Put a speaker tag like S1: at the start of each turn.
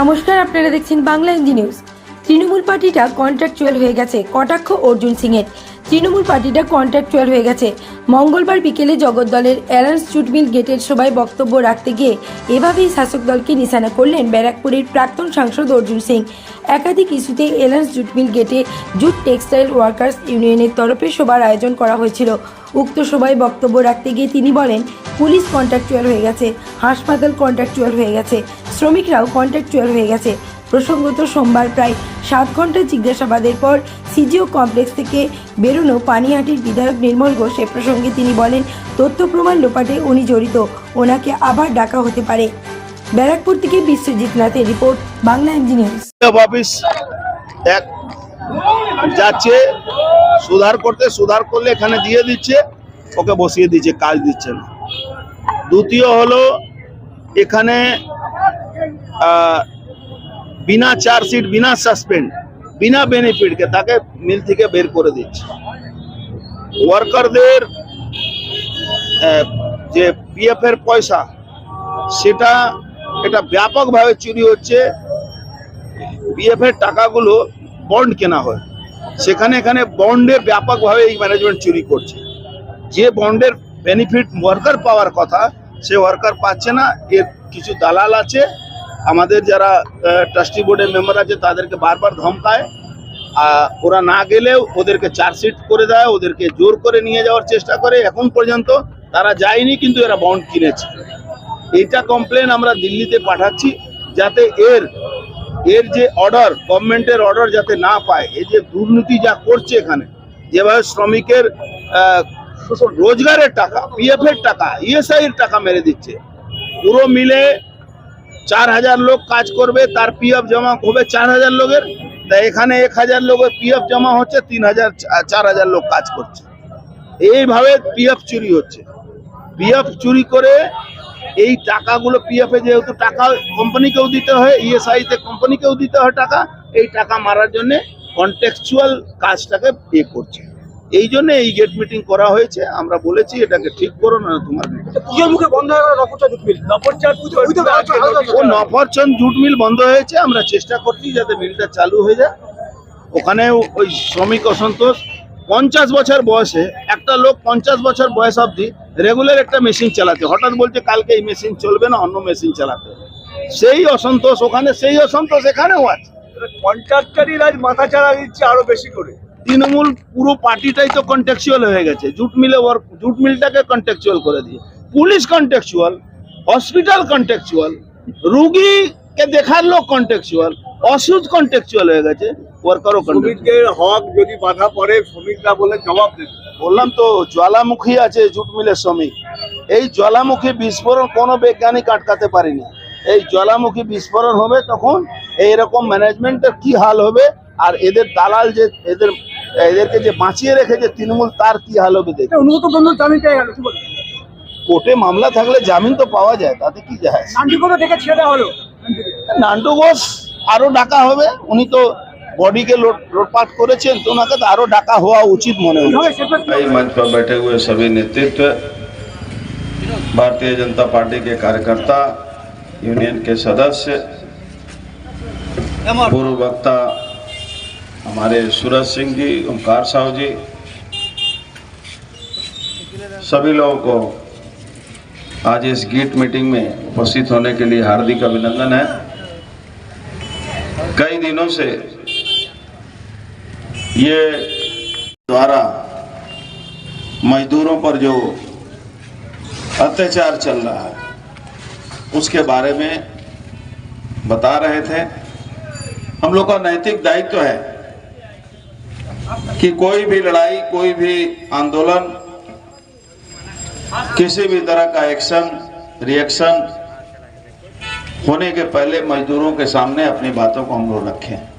S1: নমস্কার, আপনারা দেখছেন বাংলা হিন্দি নিউজ। তৃণমূল পার্টিটা কন্ট্রাকচুয়াল হয়ে গেছে, কটাক্ষ অর্জুন সিংয়ের। তৃণমূল পার্টিটা কন্ট্রাকচুয়াল হয়ে গেছে। মঙ্গলবার বিকেলে জগদ্দলের অ্যালান্স জুটমিল গেটের সভায় বক্তব্য রাখতে গিয়ে এভাবেই শাসক দলকে নিশানা করলেন ব্যারাকপুরের প্রাক্তন সাংসদ অর্জুন সিং। একাধিক ইস্যুতে এলান্স জুটমিল গেটে জুট টেক্সটাইল ওয়ার্কার্স ইউনিয়নের তরফে সভার আয়োজন করা হয়েছিল। উক্ত সভায় বক্তব্য রাখতে গিয়ে তিনি বলেন, পুলিশ কন্ট্রাকচুয়াল হয়ে গেছে, হাসপাতাল কন্ট্রাকচুয়াল হয়ে গেছে। শ্রমিকরাও কন্ট্রাকচুয়াল হয়ে গেছে। প্রসঙ্গত সোমবার প্রায় সাত ঘণ্টা জিজ্ঞাসাবাদের পর সিজিও কমপ্লেক্স থেকে বেরোনো পানিহাটির বিধায়ক নির্মল ঘোষ এ প্রসঙ্গে তিনি বলেন, তথ্য প্রমাণ লোপাটে উনি জড়িত। ওনাকে আবার ডাকা হতে পারে। ব্যারাকপুর থেকে বিশ্বজিৎ নাথের রিপোর্ট, বাংলা
S2: অফিস যাচ্ছে, সুধার করতে, সুধার করলে এখানে দিয়ে দিচ্ছে, ওকে বসিয়ে দিচ্ছে, কাজ দিচ্ছে না। দ্বিতীয় হলো, এখানে বিনা চার্জশিট বিনা সাসপেন্ড বিনা বেনিফিটকে তাকে মিল থেকে বের করে দিচ্ছে। ওয়ার্কারদের যে পিএফ এর পয়সা, সেটা এটা ব্যাপকভাবে চুরি হচ্ছে। পিএফ এর টাকাগুলো বন্ড কেনা হয়। সেখানে এখানে বন্ডে ব্যাপকভাবে এই ম্যানেজমেন্ট চুরি করছে। যে বন্ডের বেনিফিট ওয়ার্কার পাওয়ার কথা, সে ওয়ার্কার পাচ্ছে না, এর কিছু দালাল আছে। আমাদের যারা ট্রাস্টি বোর্ডের মেম্বার আছে তাদেরকে বারবার ধমকায়। আহ, ওরা না গেলেও ওদেরকে চার্জশিট করে দেয় ওদেরকে জোর করে নিয়ে যাওয়ার চেষ্টা করে। এখন পর্যন্ত তারা যায়নি কিন্তু এরা বন্ড কিনেছে। এইটা কমপ্লেন আমরা দিল্লিতে পাঠাচ্ছি যাতে এর এর যে অর্ডার গভর্নমেন্টের অর্ডার যাতে না পায় এই যে দুর্নীতি যা করছে এখানে যেভাবে শ্রমিকের রোজগারের টাকা পিএফ এর টাকা ইএসআই এর টাকা মেরে দিচ্ছে পুরো মিলে চার হাজার লোক কাজ করবে, তার পি এফ জমা হবে চার হাজার লোকের। তা এখানে এক হাজার লোকের পি এফ জমা হচ্ছে, তিন হাজার, চার হাজার লোক কাজ করছে। এইভাবে পি এফ চুরি হচ্ছে। পি এফ চুরি করে এই টাকাগুলো পিএফ এ যেহেতু টাকা কোম্পানিকেও দিতে হয় ইএসআই তে কোম্পানিকেও দিতে হয় টাকা, এই টাকা মারার জন্য কন্টেক্সচুয়াল কাজটাকে পে করছে। এই জন্য এই গেট মিটিং করা হয়েছে। আমরা বলেছি এটাকে ঠিক করো না তোমার
S3: পুজোর মুখে বন্ধ হয়ে
S2: ও নফরচন জুট মিল বন্ধ হয়েছে আমরা চেষ্টা করছি যাতে মিলটা চালু হয়ে যায়। ওখানে ওই শ্রমিক অসন্তোষ পঞ্চাশ বছর বয়সে একটা লোক পঞ্চাশ বছর বয়স অবধি রেগুলার একটা মেশিন চালাতে। হঠাৎ বলছে কালকে এই মেশিন চলবে না অন্য মেশিন চালাতে। সেই অসন্তোষ ওখানে সেই অসন্তোষ এখানেও আছে।
S3: কন্ট্রাক্টারই আজ মাথা চাড়া দিচ্ছে আরও বেশি করে।
S2: তৃণমূল পুরো পার্টিটাই তো কন্টেক্সুয়াল হয়ে গেছে। জুট মিলে ওয়ার্ক জুট মিলটাকে কন্টেক্সুয়াল করে দিয়ে। পুলিশ কন্টেক্সুয়াল হসপিটাল কন্টেক্সুয়াল রুগীকে দেখার লোক কন্টেক্সুয়াল ওষুধ কন্টেক্সুয়াল হয়ে গেছে ওয়ার্কারও
S3: শ্রমিকদের হক যদি বাধা পড়ে শ্রমিকরা বলে জবাব দেবে।
S2: বললাম তো জ্বালামুখী আছে জুট মিলের শ্রমিক। এই জ্বালামুখী বিস্ফোরণ কোনো বৈজ্ঞানিক আটকাতে পারেনি। এই জ্বালামুখী বিস্ফোরণ হবে তখন এইরকম ম্যানেজমেন্টের কি হাল হবে? আর এদের দালাল যে এদের এদেরকে যে বাঁচিয়ে রেখেছে তৃণমূল তার কি হাল হবে দেখে
S3: অনুগত বন্ধু জামিন পেয়ে গেল কি বলে
S2: কোর্টে মামলা থাকলে জামিন তো পাওয়া যায় তাতে কি যায়
S3: শান্তি করে দেখে ছেড়ে দেওয়া হলো
S2: নান্টু ঘোষ আরো ডাকা হবে উনি তো বডিকে লোট লোটপাট করেছেন তো ওনাকে তো আরো ডাকা হওয়া উচিত মনে হয়
S3: কিভাবে শেষ করতে
S4: कई मंच पर बैठे हुए सभी नेतृत्व भारतीय जनता पार्टी के कार्यकर्ता यूनियन के सदस्य पूर्व वक्ता हमारे सूरज सिंह जी, ओंकार साहू जी, सभी लोगों को आज इस गीट मीटिंग में उपस्थित होने के लिए हार्दिक अभिनंदन है। कई दिनों से ये द्वारा मजदूरों पर जो अत्याचार चल रहा है, उसके बारे में बता रहे थे। हम लोग का नैतिक दायित्व तो है कि कोई भी लड़ाई, कोई भी आंदोलन, किसी भी तरह का एक्शन रिएक्शन होने के पहले मजदूरों के सामने अपनी बातों को हम लोग रखें।